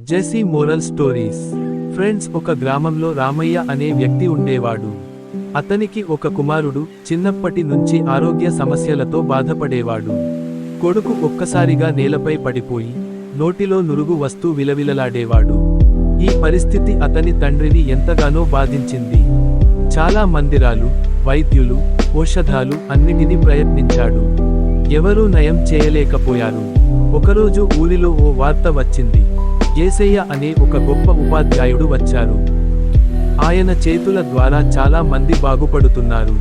జెసీ moral stories friends ఒక గ్రామంలో రామయ్య అనే వ్యక్తి ఉండేవాడు. అతనికి ఒక కుమారుడు చిన్నప్పటి నుంచి ఆరోగ్య సమస్యలతో బాధపడేవాడు. కొడుకు ఒక్కసారిగా నేలపై పడిపోయి నోటిలో నురుగు వస్తూ విలవిలలాడేవాడు. ఈ పరిస్థితి అతని తండ్రిని ఎంతగానో బాధించింది. చాలా మందిరాలు వైద్యులు ఔషధాలు అన్నిటినీ ప్రయత్నించాడు. ఎవరూ నయం చేయలేకపోయారు. ఒకరోజు ఊరిలో ఓ వార్త వచ్చింది. ఏసయ్య అనే ఒక గొప్ప ఉపాధ్యాయుడు వచ్చారు. ఆయన చేతుల ద్వారా చాలా మంది బాగుపడుతున్నారు.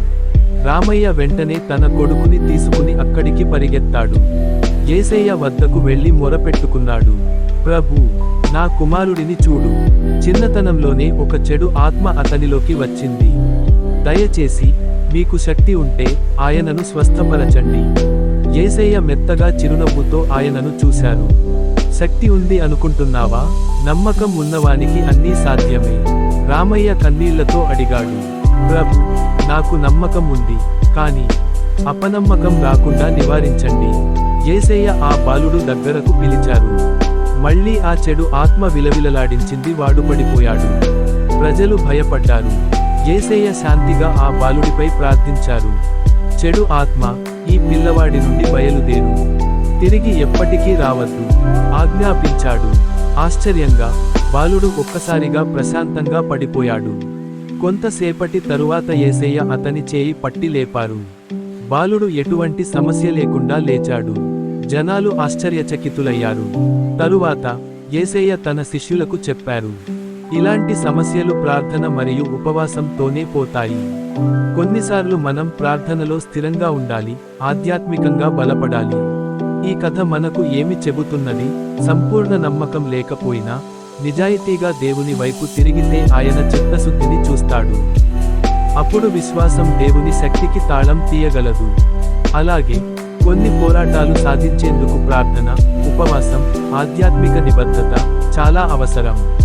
రామయ్య వెంటనే తన కొడుకుని తీసుకుని అక్కడికి పరిగెత్తాడు. ఏసయ్య వద్దకు వెళ్ళి మొరపెట్టుకున్నాడు. ప్రభు నా కుమారుడిని చూడు. చిన్నతనంలోనే ఒక చెడు ఆత్మ అతనిలోకి వచ్చింది. దయచేసి మీకు శక్తి ఉంటే ఆయనను స్వస్థపరచండి. ఏసయ్య మెత్తగా చిరునవ్వుతో ఆయనను చూశారు. శక్తి ఉంది అనుకుంటున్నావా? నమ్మకం ఉన్నవానికి అన్నీ సాధ్యమే. రామయ్య కన్నీళ్ళతో అడిగాడు. ప్రభు నాకు నమ్మకం ఉంది. కానీ అపనమ్మకం రాకుండా నివారించండి. ఏసయ్య ఆ బాలుడు దగ్గరకు పిలిచారు. మళ్ళీ ఆ చెడు ఆత్మ విలవిలలాడించింది వాడు పడిపోయాడు. ప్రజలు భయపడ్డారు. ఏసయ్య శాంతిగా ఆ బాలుడిపై ప్రార్థించారు. చెడు ఆత్మ ఈ పిల్లవాడి నుండి బయలుదేరు. తిరిగి ఎప్పటికీ రావద్దు. ఆజ్ఞాపించాడు. ఆశ్చర్యంగా బాలుడు ఒక్కసారిగా ప్రశాంతంగా పడిపోయాడు. కొంతసేపటి తరువాత ఏసయ్య అతని చేయి పట్టి లేపారు. బాలుడు ఎటువంటి సమస్య లేకుండా లేచాడు. జనాలు ఆశ్చర్యచకితులయ్యారు. తరువాత ఏసయ్య తన శిష్యులకు చెప్పారు. ఇలాంటి సమస్యలు ప్రార్థన మరియు ఉపవాసంతోనే పోతాయి. కొన్నిసార్లు మనం ప్రార్థనలో స్థిరంగా ఉండాలి ఆధ్యాత్మికంగా బలపడాలి. ఈ కథ మనకు ఏమి చెబుతున్నది? సంపూర్ణ నమ్మకం లేకపోయినా నిజాయితీగా దేవుని వైపు తిరిగితే ఆయన చిత్తశుద్ధిని చూస్తాడు. అప్పుడు విశ్వాసం దేవుని శక్తికి తాళం తీయగలదు. అలాగే కొన్ని పోరాటాలు సాధించేందుకు ప్రార్థన ఉపవాసం ఆధ్యాత్మిక నిబద్ధత చాలా అవసరం.